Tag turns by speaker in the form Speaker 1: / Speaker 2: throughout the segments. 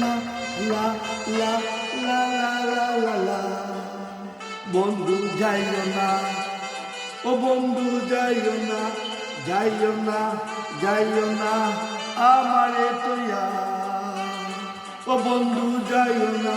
Speaker 1: লা লা লা লা লা লা লা বন্ধু যাইও না। ও বন্ধু যাইও না যাইও না যাইও না আমারে তোয়া ও বন্ধু যাইও না।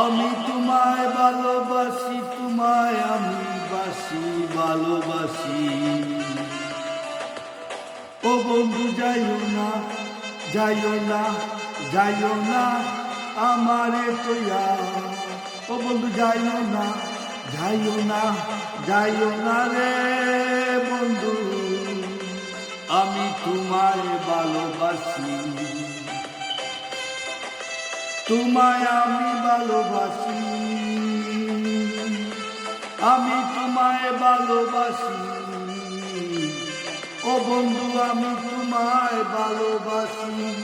Speaker 1: আমি তোমায় ভালোবাসি, তোমায় আমি বাসি, ভালোবাসি। ও বন্ধু, যাইও না যাইও না যাইও না আমারে তোয়া। ও বন্ধু, যাইও না যাইও না যাইও না রে বন্ধু। আমি তোমায় ভালোবাসি। তোমায় আমি ভালোবাসি। আমি তোমায় ভালোবাসি। ও বন্ধু, আমি তোমায় ভালোবাসি।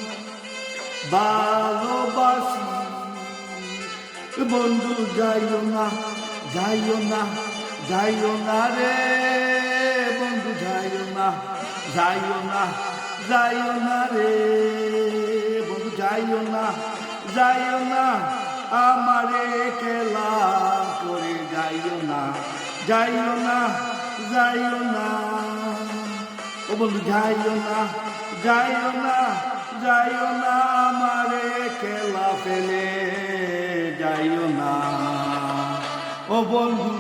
Speaker 1: ভালোবাসি। বন্ধু, যাইও না যাইও না যাইও না রে। বন্ধু, যাইও না যাইও না যাইও না রে। বন্ধু, যাইও না। যাইও না, আমারে খেলা করে যাইও না। যাইও না যাইও না। ও বন্ধু, যাইও না যাইও না যাইও না, আমারে খেলা ফেলে যাইও না। ও বন্ধু,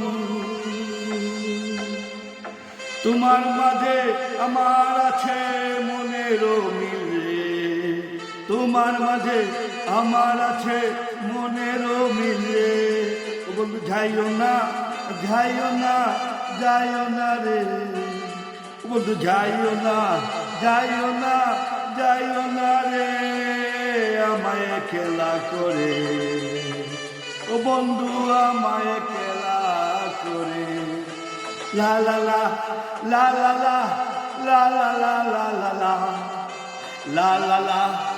Speaker 1: তোমার মাঝে আমার আছে মনের তোমার মাঝে আমার আছে মনেরও মিলে ও বন্ধু যাইও না যাইও না যাইও না রে ও বন্ধু যাইও না যাইও না যাইও না রে আমায় খেলা করে ও বন্ধু আমায় খেলা করে লা লা লা লা লা লা লা লা লা লা লা লা লা লা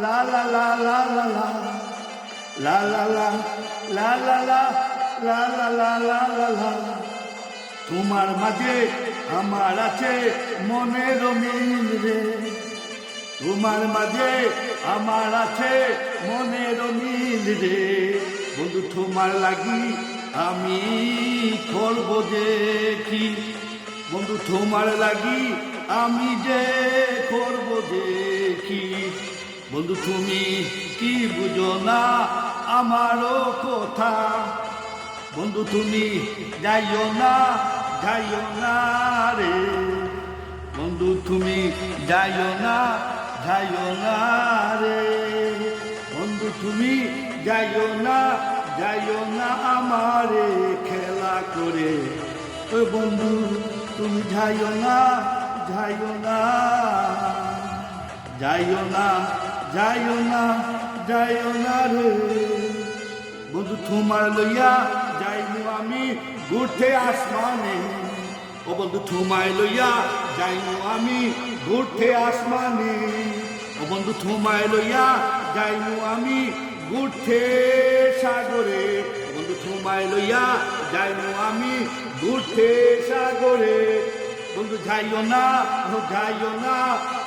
Speaker 1: লা লা লা লা লা লা লা লা লা লা লা লা লা লা লা লা লা লা তোমার মাঝে আমার আছে মনের মিল রে। তোমার মাঝে আমার আছে মনের মিল রে। বন্ধু, তোমার লাগি আমি করব দেখি। বন্ধু, তোমার লাগি আমি যে করব দেখি। বন্ধু, তুমি কি বুঝো না আমারও কথা? বন্ধু, তুমি যাইও না যাইও না রে। বন্ধু, তুমি যাইও না যাইও না রে। বন্ধু, তুমি যাইও না যাইও না আমারে খেলা করে। ওই বন্ধু, তুমি যাইও না যাইও না যাইও না যাইও না যাইও না রে। বন্ধু, তোমার লইয়া যাইমু আমি ঘুরতে আসমানে। ও বন্ধু তোমায় লইয়া যাইমু আমি ঘুরতে আসমানে। ও বন্ধু তোমায় লইয়া যাইমু আমি ঘুরতে সাগরে। বন্ধু তোমায় লইয়া যাইমু আমি ঘুরতে সাগরে। বন্ধু, যাইও না যাইও না।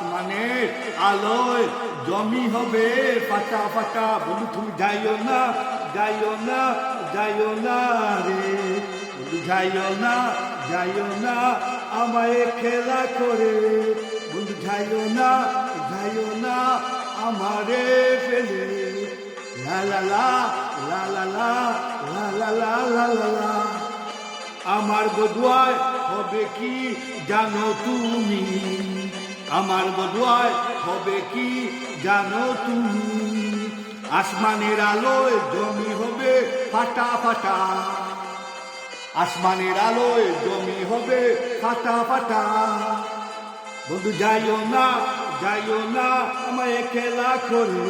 Speaker 1: আসমানে আলোয় জমি হবে ফাটা ফাটা বন্ধু তুমি যাইও না যাইও না যাইও না রে বন্ধু যাইও না যাইও না আমায় খেলা করে বন্ধু যাইও না যাইও না আমারে ফেলে লা লা লা লা আমার বদুয়ায় হবে কি জানো তুমি আমার বদুয়ায় হবে কি জানো তুমি? আসমানের আলোয় জমি হবে ফাটা ফাটা। আসমানের আলোয় জমি হবে ফাটা ফাটা। বন্ধু, যাইও না যাইও না আমায় খেলা করে।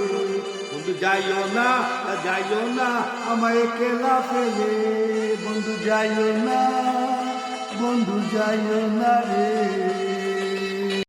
Speaker 1: বন্ধু, যাইও না যাইও না আমায় খেলা ফেলে। বন্ধু, যাইও না, বন্ধু, যাইও না রে।